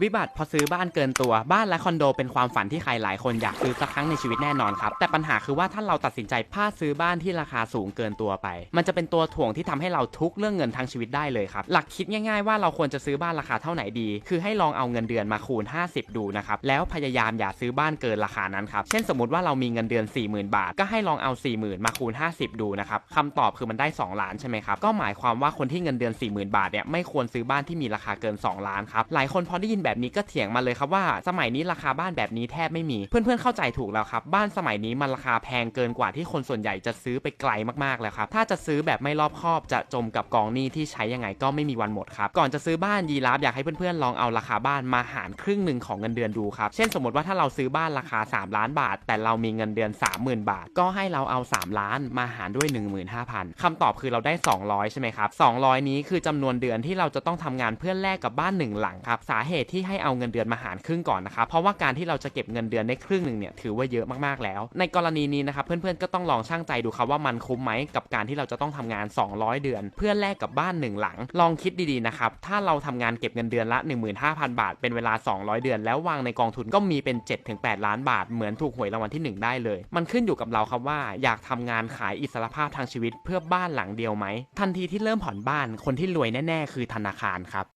วิบัติพอซื้อบ้านเกินตัวบ้านและคอนโดเป็นความฝันที่ใครหลายคนอยากซื้อสักครั้งในชีวิตแน่นอนครับ แต่ปัญหาคือว่าถ้าเราตัดสินใจพลาดซื้อบ้านที่ราคาสูงเกินตัวไป มันจะเป็นตัวถ่วงที่ทำให้เราทุกเรื่องเงินทั้งชีวิตได้เลยครับ หลักคิดง่ายๆว่าเราควรจะซื้อบ้านราคาเท่าไหนดี คือให้ลองเอาเงินเดือนมาคูณ 50 ดูนะครับแล้วพยายามอย่าซื้อบ้านเกินราคานั้นครับเช่นสมมติว่าเรามีเงินเดือน 40,000 บาท ก็ให้ลองเอา 40,000 มาคูณ 50 ดูนะครับคำตอบคือมันได้ 2 ล้านใช่ไหมครับก็หมายความว่าคนที่เงินเดือน 40,000 บาทเนี่ยไม่ควรซื้อบ้านที่มีราคาเกิน 2 ล้านครับหลายคนพอได้ยินแบบนี้ก็เถียงมาเลยครับว่า สมัยนี้ราคาบ้านแบบนี้แทบไม่มี เพื่อนๆเข้าใจถูกแล้วครับบ้านสมัยนี้มันราคาแพงเกินกว่าที่คนส่วนใหญ่จะซื้อไปไกลมากๆแล้วครับถ้าจะซื้อแบบไม่รอบคอบจะจมกับกองหนี้ที่ใช้ยังไงก็ไม่มีวันหมดครับก่อนจะซื้อบ้านยีราฟอยากให้เพื่อนๆลองเอาราคาบ้านมาหารครึ่งหนึ่งของเงินเดือนดูครับเช่นสมมติว่าถ้าเราซื้อบ้านราคา 3 ล้านบาท แต่เรามีเงินเดือน 30,000 บาท ก็ให้เราเอา 3 ล้านมาหารด้วย 15,000คำตอบคือเราได้ 200 ใช่ไหมครับ200 นี้คือจำนวนเดือนที่เราจะต้องทำงานเพื่อแลกกับบ้านหนึ่งหลังครับสาเหตุที่ให้เอาเงินเดือนมาหารครึ่งก่อนนะครับเพราะว่าการที่เราจะเก็บเงินเดือนได้ครึ่งหนึ่งเนี่ยถือว่าเยอะมากๆแล้ว ในกรณีนี้นะครับเพื่อนๆก็ต้องลองชั่งใจดูครับว่ามันคุ้มไหมกับการที่เราจะต้องทำงาน 200 เดือน เพื่อแลกกับบ้านหนึ่งหลัง ลองคิดดีๆนะครับถ้าเราทำงานเก็บเงินเดือนละ 15,000 บาท เป็นเวลา 200 เดือน แล้ววางในกองทุนก็มีเป็น 7-8 ล้านบาท เหมือนถูกหวยรางวัลที่ 1 ได้เลย มันขึ้นอยู่กับเราครับว่าอยากทำงานขายอิสรภาพทางชีวิตเพื่อบ้านหลังเดียวไหมทันทีที่เริ่มผ่อนบ้านคนที่รวยแน่ ๆ คือธนาคารครับ